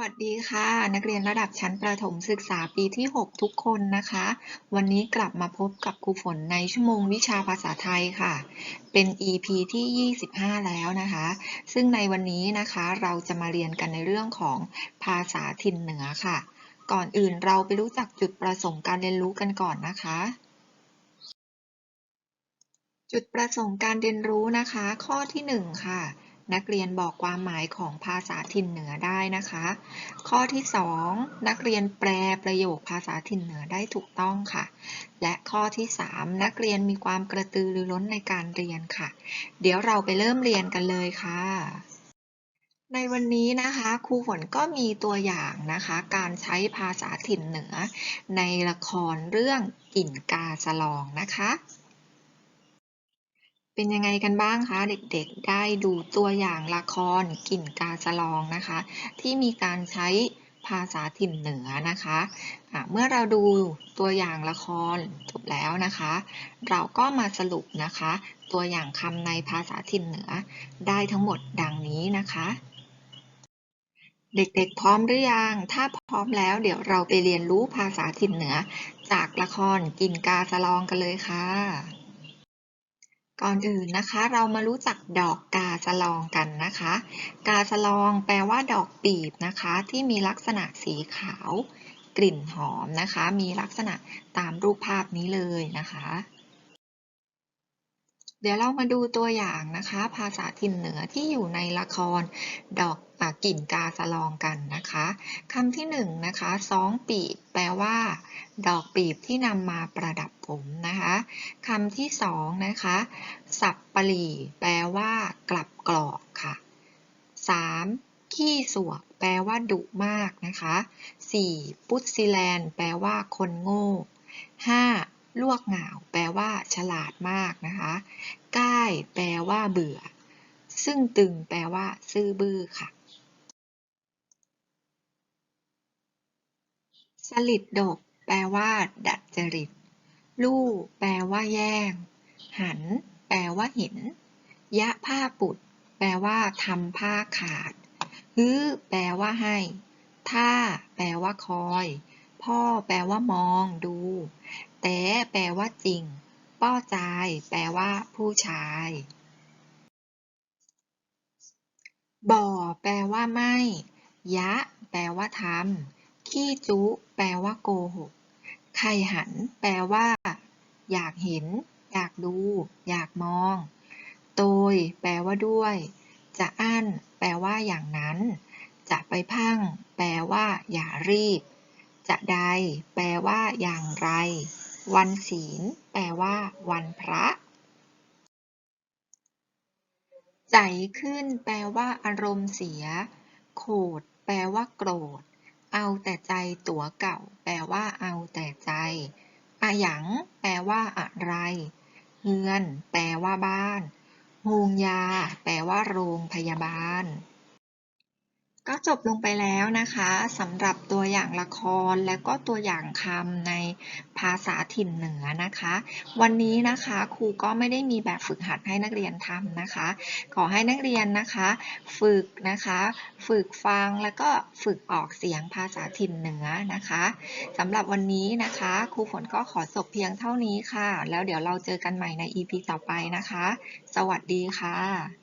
วัสดีค่ะ นักเรียนระดับชั้นประถมศึกษาปีที่ 6 ทุกคนนะคะ วันนี้กลับมาพบกับครูฝนในชั่วโมงวิชาภาษาไทยค่ะ เป็น EP ที่ 25 แล้วนะคะ ซึ่งในวันนี้นะคะเราจะมาเรียนกันในเรื่องของภาษาถิ่นเหนือค่ะ ก่อนอื่นเราไปรู้จักจุดประสงค์การเรียนรู้กันก่อนนะคะ จุดประสงค์การเรียนรู้นะคะ ข้อที่ 1 ค่ะ นักเรียนบอกความหมายของภาษาถิ่นเหนือได้นะคะ ข้อที่ 2 นักเรียนแปลประโยคภาษาถิ่นเหนือได้ถูกต้องค่ะ และข้อที่ 3 นักเรียนมีความกระตือรือร้นในการเรียนค่ะ เดี๋ยวเราไปเริ่มเรียนกันเลยค่ะในวันนี้นะคะครูฝนก็มีตัวอย่างนะคะ การใช้ภาษาถิ่นเหนือ ในละครเรื่องกิ่นกาสลองนะคะ เป็นยังไงกันบ้างคะ เด็กๆ ได้ดูตัวอย่างละครกลิ่นกาสลองนะคะ ที่มีการใช้ภาษาถิ่นเหนือนะคะะเมื่อเราดูตัวอย่างละครจบแล้วนะคะ เราก็มาสรุปนะคะ ตัวอย่างคำในภาษาถิ่นเหนือได้ทั้งหมดดังนี้นะคะ เด็กๆ พร้อมหรือยัง ถ้าพร้อมแล้วเดี๋ยวเราไปเรียนรู้ภาษาถิ่นเหนือ จากละครกินกาสลองกันเลยค่ะ ก่อนอื่นนะคะ เรามารู้จักดอกกาสลองกันนะคะ กาสลองแปลว่าดอกปีบนะคะ ที่มีลักษณะสีขาว กลิ่นหอมนะคะ มีลักษณะตามรูปภาพนี้เลยนะคะ เดี๋ยวเรามาดูตัวอย่างนะคะ ภาษาถิ่นเหนือที่อยู่ในละครดอกอกลิ่นกาสลองกันนะคะคำที่หนึ่งนะคะสองปีบแปลว่า ดอกปีบที่นำมาประดับผมำที่สองนะคะ สับปลีแปลว่ากลับกรอกค่ะสามขี้สวก แปลว่าดุมากนะคะสี่ปุตซิแลนแปลว่าคนโง่ห้าลวกเหงาแปลว่า ฉลาดมากนะคะก้ายแปลว่าเบื่อ ซึ่งตึง แปลว่า ซื่อบื้อค่ะ สลิดดก แปลว่า ดัดจริต ลู่ แปลว่าแย่ง หัน แปลว่าเห็น ยะผ้าปุด แปลว่าทำผ้าขาดฮื้อ แปลว่าให้ท่า แปลว่าคอย พ่อ แปลว่ามอง ดู แต้แปลว่าจริง ป้อจาย แปลว่า ผู้ชาย บ่อ แปลว่าไม่ ยะ แปลว่าทำขี้จุ แปลว่าโกหก ไข่หัน แปลว่า อยากเห็น อยากดู อยากมอง โตย แปลว่าด้วย จะอั้น แปลว่าอย่างนั้น จะไปพัง แปลว่า อย่ารีบ จะใด แปลว่า อย่างไร วันศีล แปลว่า วันพระใจขึ้น แปลว่า อารมณ์เสีย โขด แปลว่า โกรธ เอาแต่ใจตัวเก่า แปลว่า เอาแต่ใจ หยัง แปลว่าอะไร เฮือน แปลว่าบ้านโฮงยา แปลว่าโรงพยาบาล ก็จบลงไปแล้วนะคะสำหรับตัวอย่างละครและก็ตัวอย่างคำในภาษาถิ่นเหนือนะคะ วันนี้นะคะครูก็ไม่ได้มีแบบฝึกหัดให้นักเรียนทำนะคะ ขอให้นักเรียนนะคะ ฝึกนะคะ ฝึกฟังแล้วก็ฝึกออกเสียงภาษาถิ่นเหนือนะคะสำหรับวันนี้นะคะครูฝนก็ขอจบเพียงเท่านี้ค่ะ แล้วเดี๋ยวเราเจอกันใหม่ใน EP ต่อไปนะคะ สวัสดีค่ะ